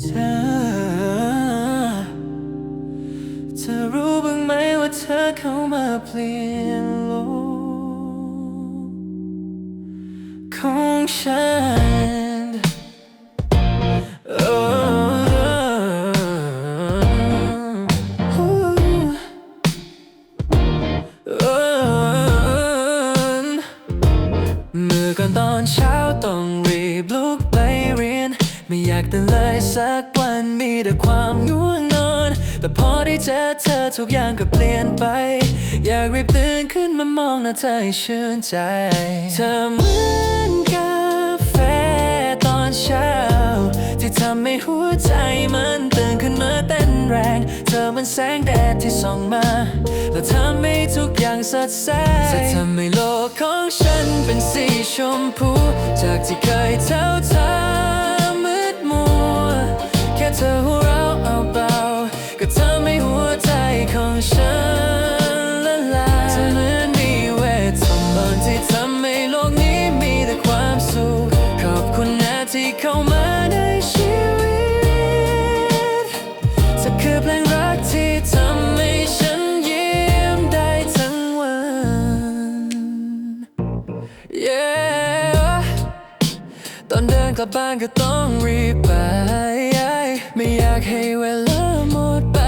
เธอ เธอรู้บ้างไหมว่าเธอเขามาเปลี่ยนโลกของฉัน ไม่อยากแต่เลยสักวันมีแต่ความง่วงนอน แต่พอได้เจอเธอทุกอย่างก็เปลี่ยนไป อยากรีบตื่นขึ้นมามองหน้าเธอให้ชื่นใจ เธอเหมือนกาแฟตอนเช้า ที่ทำให้หัวใจมันตื่นขึ้นมาเต้นแรง เธอเหมันแสงแดดที่ส่องมา แล้วทำให้ทุกอย่างสดใสจะทำให้โลกของฉันเป็นสีชมพู จากที่เคยเท่าเธอ เข้ามาในชีวิตเธอคือเพลงรักที่ทำให้ฉันยิ้มได้ทั้งวัน Yeah ตอนเดินกลับบ้านก็ต้องรีบไป ไม่อยากให้เวลาหมดไป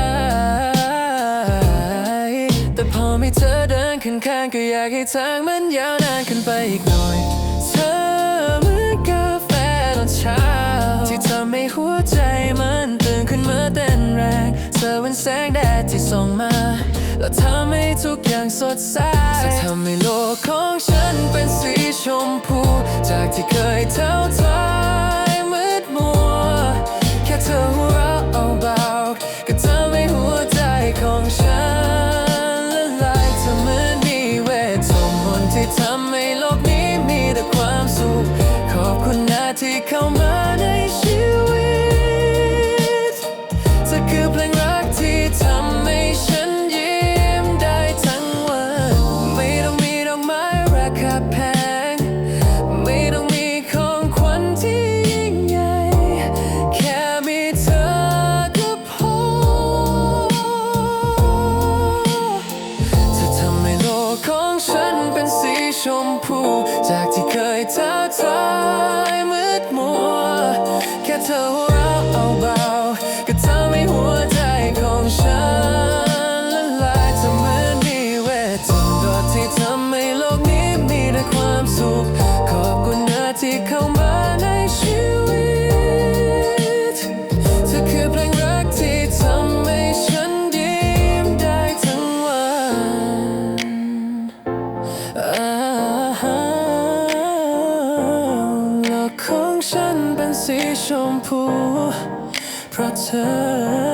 แต่พอมีเธอเดินข้างๆก็อยากให้ทางมันยาวนานขึ้นไปอีกหน่อย มันตื่นขึ้นเมาเต้นแรงเธอเป็นแสงแดดที่ส่องมาแล้วทำให้ทุกอย่างสดใสจะทำให้โลกของฉันเป็นสีชมพู จากที่เคยเท่าทายมืดมัว แค่เธอหัวเราะเอาบาๆก็ทำให้หัวใจของฉันละลายเธอเหมือนมีเวทมนต์ที่ทำให้โลกนี้มีแต่ความสุข ขอบคุณนะที่เข้ามา แชมพูเพราะเธอ